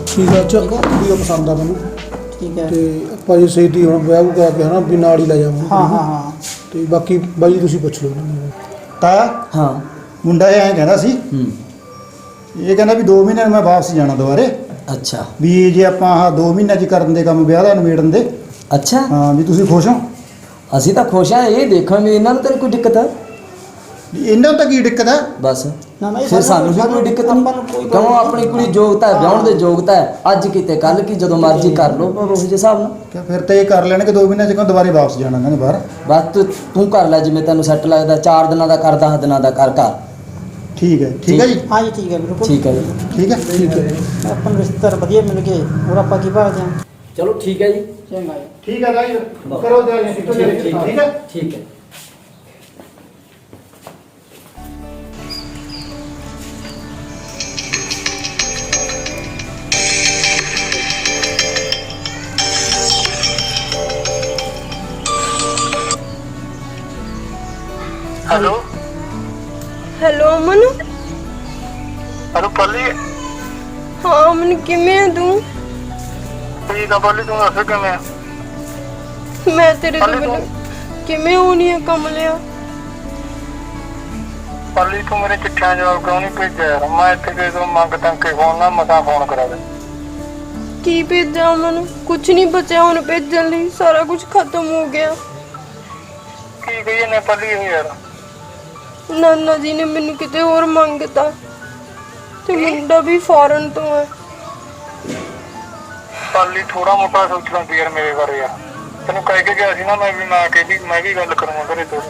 ਠੀਕ ਆ ਅੱਛਾ ਵੀ ਉਹ ਪਸੰਦ ਆ ਮੈਨੂੰ। ਠੀਕ ਹੈ। ਤੇ ਆਪਾਂ ਜੇ ਸਹੀ ਹੁਣ ਵਿਆਹ ਕਰਾ ਕੇ ਹਨਾ ਵੀ ਨਾਲ ਹੀ ਲੈ ਜਾਵਾਂਗੇ। ਹਾਂ ਹਾਂ ਹਾਂ। ਤੇ ਬਾਕੀ ਬਾਈ ਤੁਸੀਂ ਪੁੱਛ ਲਓ। ਤਾਇਆ ਹਾਂ। ਮੁੰਡਾ ਇਹ ਐਂ ਕਹਿੰਦਾ ਸੀ ਹੂੰ। ਇਹ ਕਹਿੰਦਾ ਵੀ 2 ਮਹੀਨਿਆਂ ਨੂੰ ਮੈਂ ਵਾਪਸ ਜਾਣਾ ਦੁਬਾਰੇ। ਅੱਛਾ। ਵੀ ਜੇ ਆਪਾਂ ਆਹ 2 ਮਹੀਨਿਆਂ 'ਚ ਕਰਨ ਦੇ ਕੰਮ ਵਿਆਹ ਦਾ ਨਿਬੇੜਨ ਦੇ। ਅੱਛਾ। ਹਾਂ ਵੀ ਤੁਸੀਂ ਖੁਸ਼ ਹੋ? ਅਸੀਂ ਤਾਂ ਖੁਸ਼ ਹਾਂ ਇਹ ਦੇਖਣ ਵੀ ਇਹਨਾਂ ਨੂੰ ਤਾਂ ਕੋਈ ਦਿੱਕਤ ਵੀ ਇਹਨਾਂ ਨੂੰ ਤਾਂ ਕੀ ਦਿੱਕਤ ਹੈ ਬਸ। ਨਾ ਨਾ ਇਹ ਫਿਰ ਸਾਨੂੰ ਵੀ ਕੋਈ ਦਿੱਕਤ ਆਪਾਂ ਨੂੰ ਨਹੀਂ ਕਿਉਂ ਆਪਣੀ ਕੁੜੀ ਯੋਗਤਾ ਹੈ ਵਿਆਹਣ ਦੇ ਯੋਗਤਾ ਹੈ। ਅੱਜ ਕਿਤੇ ਕੱਲ ਕੀ ਜਦੋਂ ਮਰਜ਼ੀ ਕਰ ਲਓ ਪਰ ਉਸ ਜਿਹੇ ਹਿਸਾਬ ਨਾਲ। ਕਿ ਫਿਰ ਤੇ ਇਹ ਕਰ ਲੈਣਗੇ 2 ਮਹੀਨਿਆਂ 'ਚ ਕਿਉਂ ਦੁਬਾਰੇ ਵਾਪਸ ਜਾਣਾ ਇਹਨਾਂ ਨੇ ਬਾਹਰ? ਬਸ ਤੂੰ ਤੂੰ ਕਰ ਲੈ ਜਿਵੇਂ ਤੈਨੂੰ ਸੈੱਟ ਲੱਗਦਾ 4 ਦਿਨਾਂ ਦਾ ਕਰ 10 ਦਿਨਾਂ ਦਾ ਕਰ ਕਰ ਠੀਕ ਹੈ ਠੀਕ ਹੈ ਜੀ? ਹਾਂ ਜੀ ਠੀਕ ਹੈ ਬਿਲਕੁਲ। ਠੀਕ ਹੈ ਜੀ। ਠੀਕ ਹੈ? ਠੀਕ ਹੈ। ਆਪਾਂ ਨੂੰ ਰਿਸ਼ਤੇਦਾਰ ਵਧੀਆ ਮਿਲ ਗਏ ਹੋਰ ਆਪਾਂ ਕੀ ਭਾਲਦੇ ਹਾਂ? ਚਲੋ ਠੀਕ ਹੈ ਜੀ। ਚੰਗਾ ਜੀ। ਠੀਕ ਹੈ ਭਾਈ ਕਰੋ ਕਿੱਥੋਂ ਠੀਕ ਹੈ। ਠੀਕ ਹੈ? ਠੀਕ ਹੈ। ਹੈਲੋ। ਹੈਲੋ ਅਮਨ ਹੈਲੋ ਪੱਲੀ ਹਾਂ ਅਮਨ ਕਿਵੇਂ ਆ ਤੂੰ ਠੀਕ ਆ ਪੱਲੀ ਤੂੰ ਦੱਸ ਕਿਵੇਂ ਆ? ਮੈਂ ਤੇਰੇ ਤੋਂ ਹਾਲੇ ਬਿਨਾਂ ਤੂੰ- ਕਿਵੇਂ ਹੋਣੀ ਆ ਕਮਲਿਆ ਪੱਲੀ ਤੂੰ ਮੇਰੇ ਚਿੱਠੀਆਂ ਜਵਾਬ ਕਿਉਂ ਨਹੀਂ ਭੇਜਿਆ ਯਾਰ ਮੈਂ ਇੱਥੇ ਕਿਸੇ ਤੋਂ ਮੰਗ ਤੰਗ ਕੇ ਫੋਨ ਨਾ ਮਸਾ ਫੋਨ ਕਰਾ ਦੇ ਕੀ ਭੇਜਾਂ ਅਮਨ ਕੁਝ ਨਹੀਂ ਬਚਿਆ ਹੁਣ ਭੇਜਣ ਲਈ ਸਾਰਾ ਕੁਝ ਖਤਮ ਹੋ ਗਿਆ ਕੀ ਕਹੀਏ ਨੇ ਪੱਲੀ ਇਹ ਯਾਰ ਨਾਨਾ ਜੀ ਨੇ ਮੈਨੂੰ ਕਿਤੇ ਹੋਰ ਮੰਗਤਾ ਤੇ ਮੁੰਡਾ ਵੀ ਫੌਰਨ ਤੋਂ ਹੈ। ਪੱਲੀ ਥੋੜਾ ਮੋਟਾ ਸੋਚਣਾ ਯਾਰ ਮੇਰੇ ਬਾਰੇ ਯਾਰ। ਤੈਨੂੰ ਕਹਿ ਕੇ ਗਿਆ ਸੀ ਨਾ ਮੈਂ ਵੀ ਮੈਂ ਕਿ ਵੀ ਮੈਂ ਵੀ ਗੱਲ ਕਰੂੰਗਾ ਘਰੇ ਤੋਂ।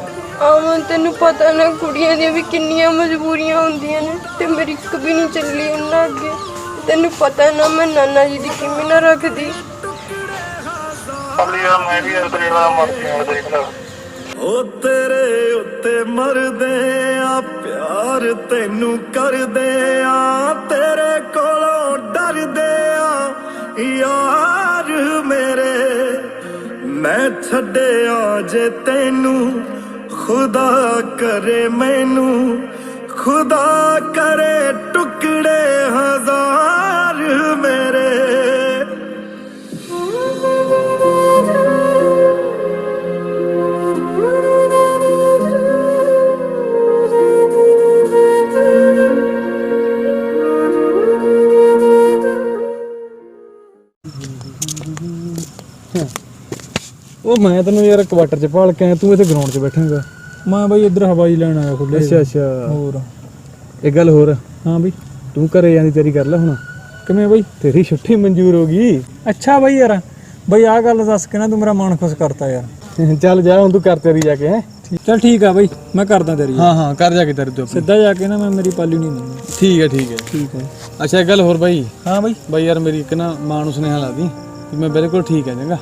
ਅਮਨ ਤੈਨੂੰ ਪਤਾ ਨਾ ਕੁੜੀਆਂ ਦੀਆਂ ਵੀ ਕਿੰਨੀਆਂ ਮਜਬੂਰੀਆਂ ਹੁੰਦੀਆਂ ਨੇ ਤੇ ਮੇਰੀ ਇੱਕ ਵੀ ਨਹੀਂ ਚੱਲੀ ਉਹਨਾਂ ਅੱਗੇ। ਤੈਨੂੰ ਪਤਾ ਨਾ ਮੈਂ ਨਾਨਾ ਜੀ ਦੀ ਕਿਵੇਂ ਨਾ ਰੱਖਦੀ। ਪੱਲੀ ਯਾਰ ਮੈਂ ਵੀ ਯਾਰ ਤੇਰੇ ਨਾਲ ਮਰਦੀ ਹਾਂ ਦੇਖ ਲੈ। ਉਹ ਤੇਰੇ ਉੱਤੇ ਮਰਦੇ ਆ, ਪਿਆਰ ਤੈਨੂੰ ਕਰਦੇ ਆ, ਤੇਰੇ ਕੋਲੋਂ ਡਰਦੇ ਆ, ਯਾਰ ਮੇਰੇ, ਮੈਂ ਛੱਡਿਆ ਜੇ ਤੈਨੂੰ, ਖੁਦਾ ਕਰੇ ਮੈਨੂੰ, ਖੁਦਾ ਕਰੇ ਟੁਕੜੇ ਹਜ਼ਾਰ ਮੇਰੇ। ਮੈਂ ਤੈਨੂੰ ਯਾਰ ਕੁਆਟਰ 'ਚ ਭਾਲ ਕੇ ਆਇਆ ਤੂੰ ਇੱਥੇ ਗਰਾਊਂਡ 'ਚ ਬੈਠਾਂਗਾ। ਮੈਂ ਬਾਈ ਇੱਧਰ ਹਵਾਈ ਲੈਣ ਆਇਆ ਖੁੱਲੇ ਅੱਛਾ ਅੱਛਾ। ਹੋਰ। ਇੱਕ ਗੱਲ ਹੋਰ। ਹਾਂ ਬਈ। ਤੂੰ ਘਰੇ ਜਾਂਦੀ ਤੇਰੀ ਕਰ ਲੈ ਹੁਣ। ਕਿਵੇਂ ਬਈ? ਤੇਰੀ ਛੁੱਟੀ ਮਨਜ਼ੂਰ ਹੋ ਗਈ। ਅੱਛਾ ਬਈ ਯਾਰ ਬਈ ਆਹ ਗੱਲ ਦੱਸ ਕੇ ਨਾ ਤੂੰ ਮੇਰਾ ਮਨ ਖੁਸ਼ ਕਰਤਾ ਯਾਰ। ਚੱਲ ਜਾ ਹੁਣ ਤੂੰ ਕਰ ਤੇਰੀ ਜਾ ਕੇ ਹੈ। ਚੱਲ ਠੀਕ ਆ ਬਈ ਮੈਂ ਕਰਦਾ ਤੇਰੀ। ਹਾਂ ਹਾਂ ਕਰ ਜਾ ਕੇ ਤੇਰੀ ਤੂੰ ਸਿੱਧਾ ਜਾ ਕੇ ਨਾ ਮੈਂ ਮੇਰੀ ਪਾਲੀ ਨਹੀਂ ਮੰਨਣੀ। ਠੀਕ ਹੈ ਠੀਕ ਹੈ। ਠੀਕ ਹੈ। ਅੱਛਾ ਇੱਕ ਗੱਲ ਹੋਰ ਬਾਈ। ਹਾਂ ਬਾਈ। ਬਾਈ ਯਾਰ ਮੇਰੀ ਇੱਕ ਨਾ ਮਾਂ ਨੂੰ ਸੁਨੇਹਾ ਲਾ ਦੀ ਕਿ ਮੈਂ ਬਿਲਕੁਲ ਠੀਕ ਹੈ ਚੰਗਾ।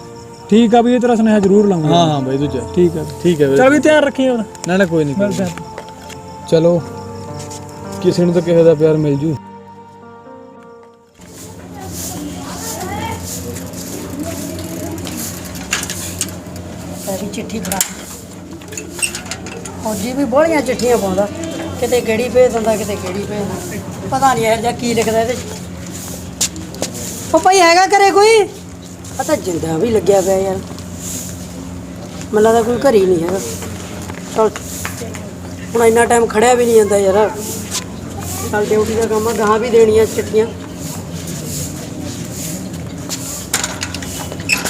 ਠੀਕ ਆ ਵੀ ਇਹ ਤੇਰਾ ਸੁਨੇਹਾ ਜ਼ਰੂਰ ਲਾਉਂਗਾ। ਹਾਂ ਹਾਂ ਬਾਈ ਦੂਜਾ। ਠੀਕ ਆ। ਠੀਕ ਹੈ ਚਲ ਵੀ ਧਿਆਨ ਰੱਖੀ ਹੁਣ। ਨਾ ਨਾ ਕੋਈ ਨਹੀਂ ਚਲੋ ਕਿਸੇ ਨੂੰ ਤਾਂ ਕਿਸੇ ਦਾ ਪਿਆਰ ਮਿਲ ਜੂ। ਸਾਰੀ ਚਿੱਠੀ ਫੜਾ ਉਹ ਜੀ ਵੀ ਬੋਲੀਆਂ ਚਿੱਠੀਆਂ ਪਾਉਂਦਾ। ਕਿਤੇ ਕਿਹੜੀ ਭੇਜ ਦਿੰਦਾ ਕਿਤੇ ਕਿਹੜੀ ਭੇਜ ਦਿੰਦਾ। ਪਤਾ ਨਹੀਂ ਇਹ ਜਿਹਾ ਕੀ ਲਿਖਦਾ ਇਹਦੇ 'ਚ। ਉਹ ਹੈਗਾ ਘਰੇ ਕੋਈ? ਆ ਤਾਂ ਜਿੰਦਾ ਵੀ ਲੱਗਿਆ ਪਿਆ ਯਾਰ। ਮੈਨੂੰ ਲੱਗਦਾ ਕੋਈ ਘਰ ਹੀ ਨਹੀਂ ਹੈਗਾ। ਚਲ ਹੁਣ ਇੰਨਾ ਟਾਈਮ ਖੜਿਆ ਵੀ ਨਹੀਂ ਜਾਂਦਾ ਯਾਰ। ਚੱਲ ਡਿਊਟੀ ਦਾ ਕੰਮ ਆ ਗਾਹਾਂ ਵੀ ਦੇਣੀਆਂ ਚਿੱਠੀਆਂ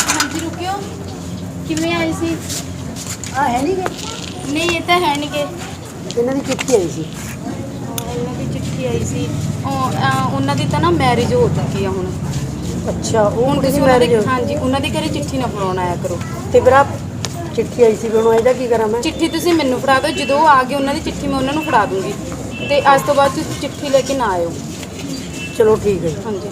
ਹਾਂਜੀ ਰੁਕਿਓ। ਕਿਵੇਂ ਆਏ ਸੀ? ਆ ਹੈ ਨਹੀਂ ਨਹੀਂ ਇਹ ਤਾਂ ਹੈ ਨਹੀਂ ਕਿ ਇਹਨਾਂ ਦੀ ਚਿੱਠੀ ਆਈ ਸੀ। ਉਹਨਾਂ ਦੀ ਚਿੱਠੀ ਆਈ ਸੀ। ਉਹ ਅਹ, ਉਹਨਾਂ ਦੀ ਤਾਂ ਨਾ ਮੈਰਿਜ ਹੋ ਚੁੱਕੀ ਆ ਹੁਣ। ਅੱਛਾ ਉਹ ਹੁਣ ਤੁਸੀਂ ਉਹਨਾਂ ਮੈਰਿਜ ਦੇ ਹਾਂਜੀ ਉਹਨਾਂ ਦੇ ਘਰੇ ਚਿੱਠੀ ਨਾ ਫੜਾਉਣ ਆਇਆ ਕਰੋ। ਤੇ ਫਿਰ ਆ ਚਿੱਠੀ ਆਈ ਸੀ ਵੀ ਹੁਣ ਇਹਦਾ ਕੀ ਕਰਾਂ ਮੈਂ? ਚਿੱਠੀ ਤੁਸੀਂ ਮੈਨੂੰ ਫੜਾ ਦਿਓ ਜਦੋਂ ਉਹ ਆ ਗਏ ਉਹਨਾਂ ਦੀ ਚਿੱਠੀ ਮੈਂ ਉਹਨਾਂ ਨੂੰ ਫੜਾ ਦੂੰਗੀ। ਤੇ ਅੱਜ ਤੋਂ ਬਾਅਦ ਤੁਸੀਂ ਚਿੱਠੀ ਲੈ ਕੇ ਨਾ ਆਇਓ। ਚਲੋ ਠੀਕ ਹੈ ਜੀ। ਹਾਂਜੀ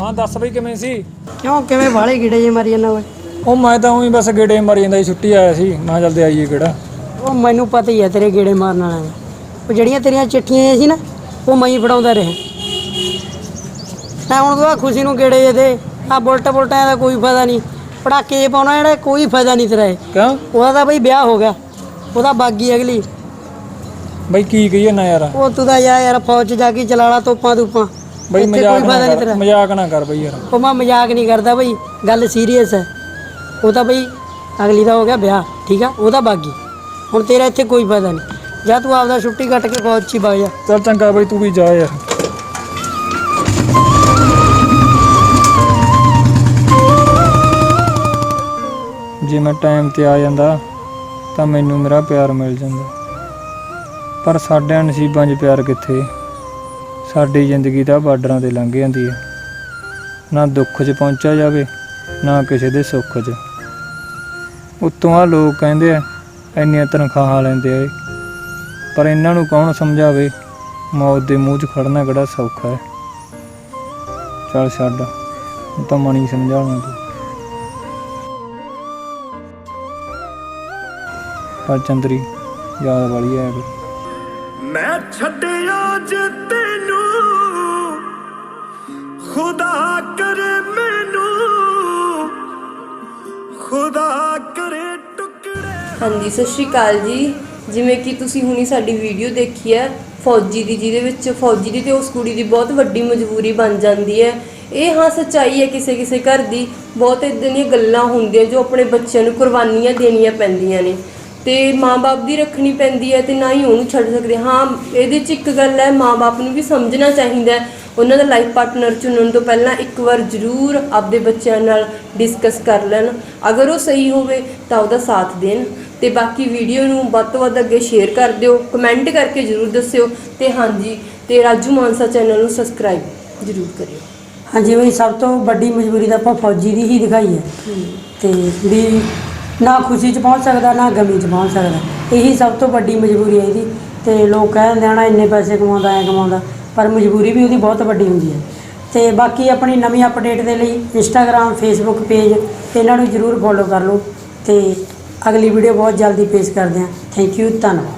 ਹਾਂ ਦੱਸ ਬਈ ਕਿਵੇਂ ਸੀ? ਕਿਉਂ ਕਿਵੇਂ ਵਾਲੇ ਕੀੜੇ ਜੇ ਮਾਰੀ ਜਾਂਦਾ ਓਏ? ਉਹ ਮੈਂ ਤਾਂ ਉਹੀ ਬਸ ਗੇੜੇ ਮਾਰੀ ਜਾਂਦਾ ਸੀ ਛੁੱਟੀ ਆਇਆ ਸੀ। ਮੈਂ ਜਲਦੀ ਆਈਏ ਕਿਹੜਾ ਉਹ ਮੈਨੂੰ ਪਤਾ ਹੀ ਹੈ ਤੇਰੇ ਗੇੜੇ ਮਾਰਨ ਵਾਲਾ ਦਾ। ਉਹ ਜਿਹੜੀਆਂ ਤੇਰੀਆਂ ਚਿੱਠੀਆਂ ਸੀ ਨਾ ਉਹ ਮੈਂ ਹੀ ਫੜਾਉਂਦਾ ਰਿਹਾ। ਤਾਂ ਹੁਣ ਤੂੰ ਖੁਸ਼ੀ ਨੂੰ ਗੇੜੇ ਜੇ ਦੇ ਆ ਬੁਲਟ ਬੁਲਟਾਂ ਦਾ ਕੋਈ ਫਾਇਦਾ ਨਹੀਂ। ਪੜਾਕੇ ਜੇ ਪਾਉਣਾ ਜਿਹੜਾ ਕੋਈ ਫਾਇਦਾ ਨਹੀਂ ਤੇਰਾ ਇਹ। ਕਿਉਂ? ਉਹਦਾ ਤਾਂ ਬਈ ਵਿਆਹ ਹੋ ਗਿਆ। ਉਹਦਾ ਬਾਗੀ ਅਗਲੀ। ਬਈ ਕੀ ਕਹੀਏ ਨਾ ਯਾਰ। ਉਹ ਤੂੰ ਤਾਂ ਯਾਰ ਯਾਰ ਫੌਜ 'ਚ ਜਾ ਕੇ ਚਲਾ ਲਾ ਤੋਪਾਂ ਤੂਪਾਂ ਬਈ ਇੱਥੇ ਮਜ਼ਾਕ ਕੋਈ ਫਾਇਦਾ ਨਾ ਨਹੀਂ ਕਰ ਤੇਰਾ। ਮਜ਼ਾਕ ਨਾ ਕਰ ਬਈ ਯਾਰ। ਉਹ ਮੈਂ ਮਜ਼ਾਕ ਨਹੀਂ ਕਰਦਾ ਬਈ ਗੱਲ ਸੀਰੀਅਸ ਹੈ। ਉਹ ਤਾਂ ਬਈ ਅਗਲੀ ਦਾ ਹੋ ਗਿਆ ਵਿਆਹ ਠੀਕ ਆ? ਉਹਦਾ ਬਾਗੀ ਹੁਣ ਤੇਰਾ ਇੱਥੇ ਕੋਈ ਫਾਇਦਾ ਨਹੀਂ। ਜਾਂ ਤੂੰ ਆਪਦਾ ਛੁੱਟੀ ਕੱਟ ਕੇ ਫੌਜ 'ਚ ਹੀ ਵਗ ਜਾ। ਚੱਲ ਚੰਗਾ ਬਈ ਤੂੰ ਵੀ ਜਾ ਯਾਰ। ਜੇ ਮੈਂ ਟਾਈਮ ਤੇ ਆ ਜਾਂਦਾ ਤਾਂ ਮੈਨੂੰ ਮੇਰਾ ਪਿਆਰ ਮਿਲ ਜਾਂਦਾ। ਪਰ ਸਾਡੇ ਨਸੀਬਾਂ 'ਚ ਪਿਆਰ ਕਿੱਥੇ? ਸਾਡੀ ਜ਼ਿੰਦਗੀ ਤਾਂ ਬਾਰਡਰਾਂ ਤੇ ਲੰਘ ਜਾਂਦੀ ਹੈ। ਨਾ ਦੁੱਖ 'ਚ ਪਹੁੰਚਿਆ ਜਾਵੇ, ਨਾ ਕਿਸੇ ਦੇ ਸੁੱਖ 'ਚ। ਉੱਤੋਂ ਆ ਲੋਕ ਕਹਿੰਦੇ ਆ, ਇੰਨੀਆਂ ਤਨਖਾਹਾਂ ਲੈਂਦੇ ਆ ਪਰ ਇਹਨਾਂ ਨੂੰ ਕੌਣ ਸਮਝਾਵੇ, ਮੌਤ ਦੇ ਮੂੰਹ 'ਚ ਖੜਨਾ ਕਿਹੜਾ ਸੌਖਾ ਹੈ। ਚੱਲ ਛੱਡ ਤਾਂ ਮਣੀ ਸਮਝਾਉਣਾ ਤੂੰ ਪਰ ਚੰਦਰੀ, ਯਾਦ ਵਾਲੀ ਹੈ। ਮੈਂ ਛੱਡਿਆ ਜੇ ਖੁਦਾ ਕਰੇ ਮੈਨੂੰ। ਖੁਦਾ ਕਰੇ ਟੁਕੜੇ। ਹਾਂਜੀ, ਸਤਿ ਸ਼੍ਰੀ ਅਕਾਲ ਜੀ। ਜਿਵੇਂ ਕਿ ਤੁਸੀਂ ਹੁਣੀ ਸਾਡੀ ਵੀਡੀਓ ਦੇਖੀ ਹੈ, ਫੌਜੀ ਦੀ, ਜਿਹਦੇ ਵਿੱਚ ਫੌਜੀ ਦੀ ਤੇ ਉਸ ਕੁੜੀ ਦੀ ਬਹੁਤ ਵੱਡੀ ਮਜਬੂਰੀ ਬਣ ਜਾਂਦੀ ਹੈ। ਇਹ ਹਾਂ ਸੱਚਾਈ ਹੈ, ਕਿਸੇ ਕਿਸੇ ਘਰ ਦੀ ਬਹੁਤ ਇਦਾਂ ਦੀਆਂ ਗੱਲਾਂ ਹੁੰਦੀਆਂ ਜੋ ਆਪਣੇ ਬੱਚਿਆਂ ਨੂੰ ਕੁਰਬਾਨੀਆਂ ਦੇਣੀਆਂ ਪੈਂਦੀਆਂ ਨੇ। ਤੇ ਮਾਂ-ਬਾਪ ਦੀ ਰੱਖਣੀ ਪੈਂਦੀ ਹੈ ਤੇ ਨਾ ਹੀ ਉਹਨੂੰ ਛੱਡ ਸਕਦੇ। ਹਾਂ ਇਹਦੇ 'ਚ ਇੱਕ ਗੱਲ ਹੈ ਮਾਂ-ਬਾਪ ਨੂੰ ਵੀ ਸਮਝਣਾ ਚਾਹੀਦਾ ਹੈ। ਉਹਨਾਂ ਦਾ ਲਾਈਫ ਪਾਰਟਨਰ ਚੁਣਨ ਤੋਂ ਪਹਿਲਾਂ ਇੱਕ ਵਾਰ ਜ਼ਰੂਰ ਆਪਦੇ ਬੱਚਿਆਂ ਨਾਲ ਡਿਸਕਸ ਕਰ ਲੈਣ। ਅਗਰ ਉਹ ਸਹੀ ਹੋਵੇ ਤਾਂ ਉਹਦਾ ਸਾਥ ਦੇਣ। ਤੇ ਬਾਕੀ ਵੀਡੀਓ ਨੂੰ ਵੱਧ ਤੋਂ ਵੱਧ ਅੱਗੇ ਸ਼ੇਅਰ ਕਰ ਦਿਓ ਕਮੈਂਟ ਕਰਕੇ ਜ਼ਰੂਰ ਦੱਸਿਓ। ਤੇ ਹਾਂਜੀ ਤੇ ਰਾਜੂ ਮਾਨਸਾ ਚੈਨਲ ਨੂੰ ਸਬਸਕ੍ਰਾਈਬ ਜ਼ਰੂਰ ਕਰਿਓ। ਹਾਂਜੀ ਬਈ ਸਭ ਤੋਂ ਵੱਡੀ ਮਜਬੂਰੀ ਤਾਂ ਆਪਾਂ ਫੌਜੀ ਦੀ ਹੀ ਦਿਖਾਈ ਹੈ। ਤੇ ਵੀ ਨਾ ਖੁਸ਼ੀ 'ਚ ਪਹੁੰਚ ਸਕਦਾ, ਨਾ ਗਮੀ 'ਚ ਪਹੁੰਚ ਸਕਦਾ। ਇਹੀ ਸਭ ਤੋਂ ਵੱਡੀ ਮਜਬੂਰੀ ਹੈ ਇਹਦੀ। ਤੇ ਲੋਕ ਕਹਿੰਦੇ ਆਣਾ ਇੰਨੇ ਪੈਸੇ ਕਮਾਉਂਦਾ, ਐ ਕਮਾਉਂਦਾ। ਪਰ ਮਜਬੂਰੀ ਵੀ ਉਹਦੀ ਬਹੁਤ ਵੱਡੀ ਹੁੰਦੀ ਹੈ। ਤੇ ਬਾਕੀ ਆਪਣੀ ਨਵੀਂ ਅਪਡੇਟ ਦੇ ਲਈ ਇੰਸਟਾਗ੍ਰam ਫੇਸਬੁੱਕ ਪੇਜ ਇਹਨਾਂ ਨੂੰ ਜਰੂਰ ਫੋਲੋ ਕਰ ਲਓ। ਤੇ ਅਗਲੀ ਵੀਡੀਓ ਬਹੁਤ ਜਲਦੀ ਪੇਸ਼ ਕਰਦੇ ਹਾਂ। ਥੈਂਕ ਯੂ ਧੰਨਵਾਦ।